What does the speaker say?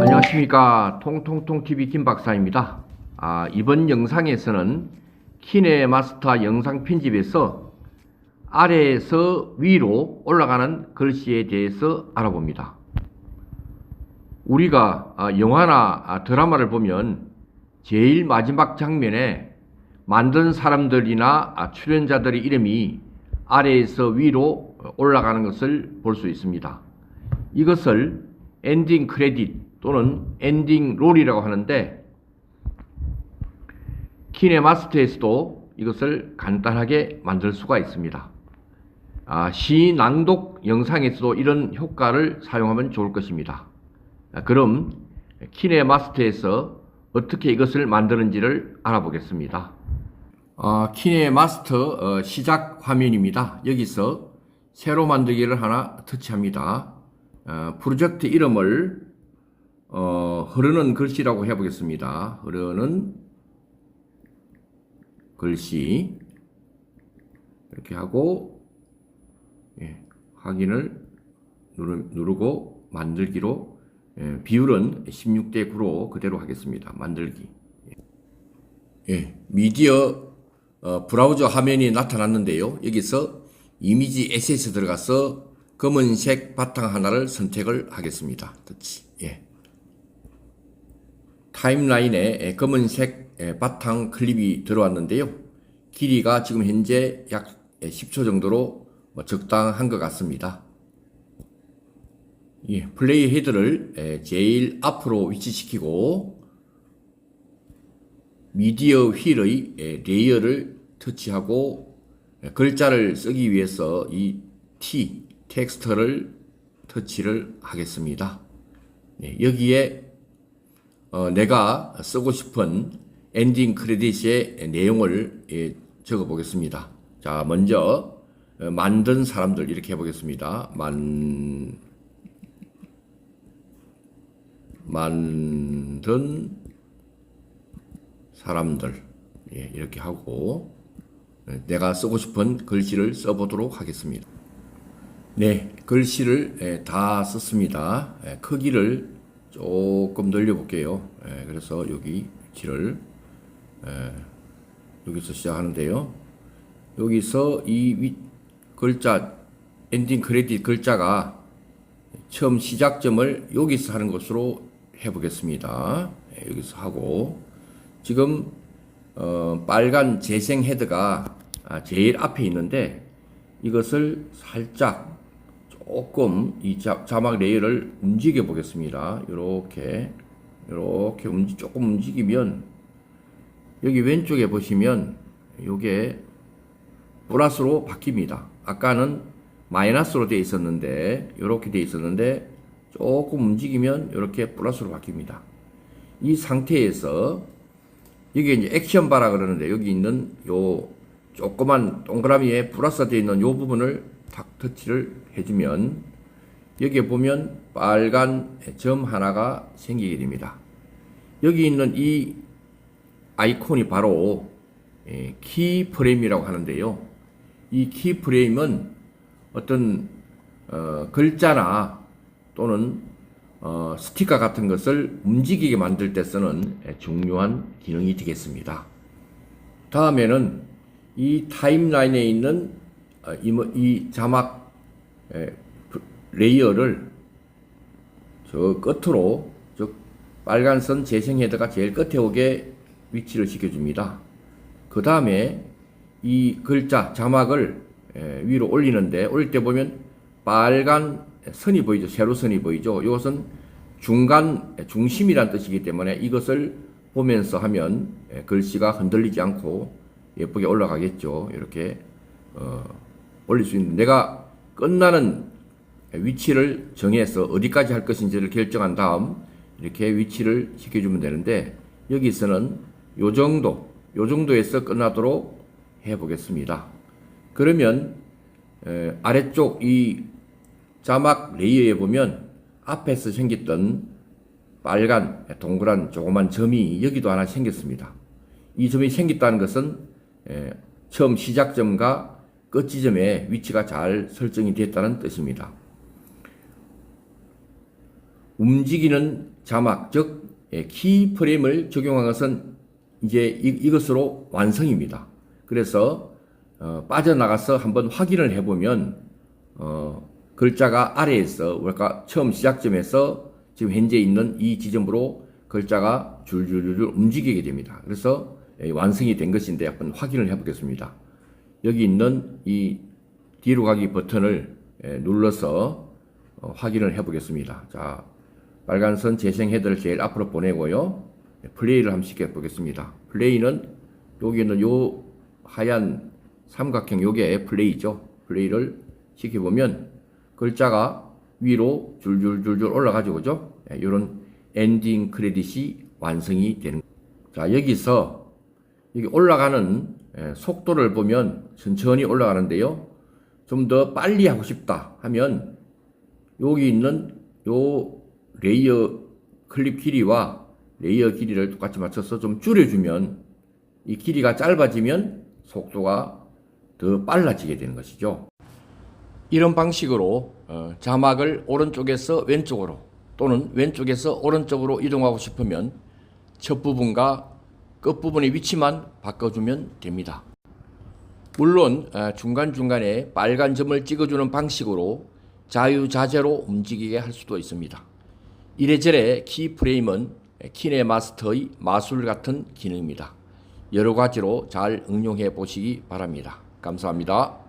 안녕하십니까. 통통통TV 김박사입니다. 아, 이번 영상에서는 키네마스터 영상 편집에서 아래에서 위로 올라가는 글씨에 대해서 알아봅니다. 우리가 아, 영화나 아, 드라마를 보면 제일 마지막 장면에 만든 사람들이나 아, 출연자들의 이름이 아래에서 위로 올라가는 것을 볼 수 있습니다 이것을 엔딩 크레딧 또는 엔딩 롤이라고 하는데 키네마스터에서도 이것을 간단하게 만들 수가 있습니다. 아, 시 낭독 영상에서도 이런 효과를 사용하면 좋을 것입니다. 아, 그럼 키네마스터에서 어떻게 이것을 만드는지를 알아보겠습니다. 아, 키네마스터 어, 시작 화면입니다. 여기서 새로 만들기를 하나 터치합니다. 어, 프로젝트 이름을 어, 흐르는 글씨라고 해보겠습니다. 흐르는 글씨 이렇게 하고 예, 확인을 누르, 누르 고 만들기로 예, 비율은 16대 9로 그대로 하겠습니다. 만들기 예, 미디어 어, 브라우저 화면이 나타났는데요. 여기서 이미지 에셋에 들어가서 검은색 바탕 하나를 선택을 하겠습니다. 터치. 예. 타임라인에 검은색 바탕 클립이 들어왔는데요. 길이가 지금 현재 약 10초 정도로 뭐 적당한 것 같습니다. 예, 플레이 헤드를 제일 앞으로 위치시키고 미디어 휠의 레이어를 터치하고 글자를 쓰기 위해서 이 T 텍스트를 터치를 하겠습니다. 네, 여기에 어, 내가 쓰고 싶은 엔딩 크레딧의 내용을 예, 적어 보겠습니다. 자, 먼저 어, 만든 사람들 이렇게 해보겠습니다. 만 만든 사람들 예, 이렇게 하고 예, 내가 쓰고 싶은 글씨를 써보도록 하겠습니다. 네, 글씨를 예, 다 썼습니다. 예, 크기를 조금 늘려볼게요. 예, 그래서 여기 예, 여기서 시작하는데요. 여기서 이 위, 글자 엔딩 크레딧 글자가 처음 시작점을 여기서 하는 것으로 해보겠습니다. 예, 여기서 하고 지금 어, 빨간 재생 헤드가 아, 제일 앞에 있는데 이것을 살짝 조금 이 자, 자막 레이어를 움직여 보겠습니다. 이렇게 이렇게 움직 조금 움직이면 여기 왼쪽에 보시면 이게 플러스로 바뀝니다. 아까는 마이너스로 되어 있었는데 이렇게 되어 있었는데 조금 움직이면 이렇게 플러스로 바뀝니다. 이 상태에서 여기 이제 액션 바라 그러는데 여기 있는 요 조그만 동그라미에 플러스 되어 있는 요 부분을 탁 터치를 해주면 여기에 보면 빨간 점 하나가 생기게 됩니다. 여기 있는 이 아이콘이 바로 예, 키 프레임이라고 하는데요. 이 키 프레임은 어떤 어, 글자나 또는 어, 스티커 같은 것을 움직이게 만들 때 쓰는 중요한 기능이 되겠습니다. 다음에는 이 타임라인에 있는 어, 이, 뭐, 이 자막 에, 레이어를 저 끝으로 저 빨간 선 재생 헤더가 제일 끝에 오게 위치를 시켜줍니다. 그 다음에 이 글자 자막을 에, 위로 올리는데 올릴 때 보면 빨간 선이 보이죠. 세로선이 보이죠. 이것은 중간 중심이란 뜻이기 때문에 이것을 보면서 하면 글씨가 흔들리지 않고 예쁘게 올라가겠죠. 이렇게 어, 올릴 수 있는 내가 끝나는 위치를 정해서 어디까지 할 것인지를 결정한 다음 이렇게 위치를 시켜주면 되는데 여기서는 요 정도 요 정도에서 끝나도록 해 보겠습니다. 그러면 에, 아래쪽 이 자막 레이어에 보면 앞에서 생겼던 빨간 동그란 조그만 점이 여기도 하나 생겼습니다. 이 점이 생겼다는 것은 에, 처음 시작점과 끝 지점에 위치가 잘 설정이 됐다는 뜻입니다. 움직이는 자막, 즉, 예, 키프레임을 적용한 것은 이제 이, 이것으로 완성입니다. 그래서, 어, 빠져나가서 한번 확인을 해보면, 어, 글자가 아래에서, 그러니까 처음 시작점에서 지금 현재 있는 이 지점으로 글자가 줄줄줄 움직이게 됩니다. 그래서 예, 완성이 된 것인데 한번 확인을 해보겠습니다. 여기 있는 이 뒤로 가기 버튼을 예, 눌러서 어, 확인을 해 보겠습니다. 자, 빨간 선 재생 헤더를 제일 앞으로 보내고요. 네, 플레이를 한번 시켜 보겠습니다. 플레이는 여기 있는 요 하얀 삼각형 요게 플레이죠. 플레이를 시켜보면 글자가 위로 줄줄줄줄 올라가죠. 그죠? 이런 엔딩 크레딧이 완성이 되는 자, 여기서 여기 올라가는 예, 속도를 보면 천천히 올라가는데요. 좀 더 빨리 하고 싶다 하면 여기 있는 요 레이어 클립 길이와 레이어 길이를 똑같이 맞춰서 좀 줄여주면 이 길이가 짧아지면 속도가 더 빨라지게 되는 것이죠. 이런 방식으로 어, 자막을 오른쪽에서 왼쪽으로 또는 왼쪽에서 오른쪽으로 이동하고 싶으면 첫 부분과 끝 부분의 위치만 바꿔주면 됩니다. 물론 어, 중간중간에 빨간 점을 찍어주는 방식으로 자유자재로 움직이게 할 수도 있습니다. 이래저래 키프레임은 키네마스터의 마술 같은 기능입니다. 여러 가지로 잘 응용해 보시기 바랍니다. 감사합니다.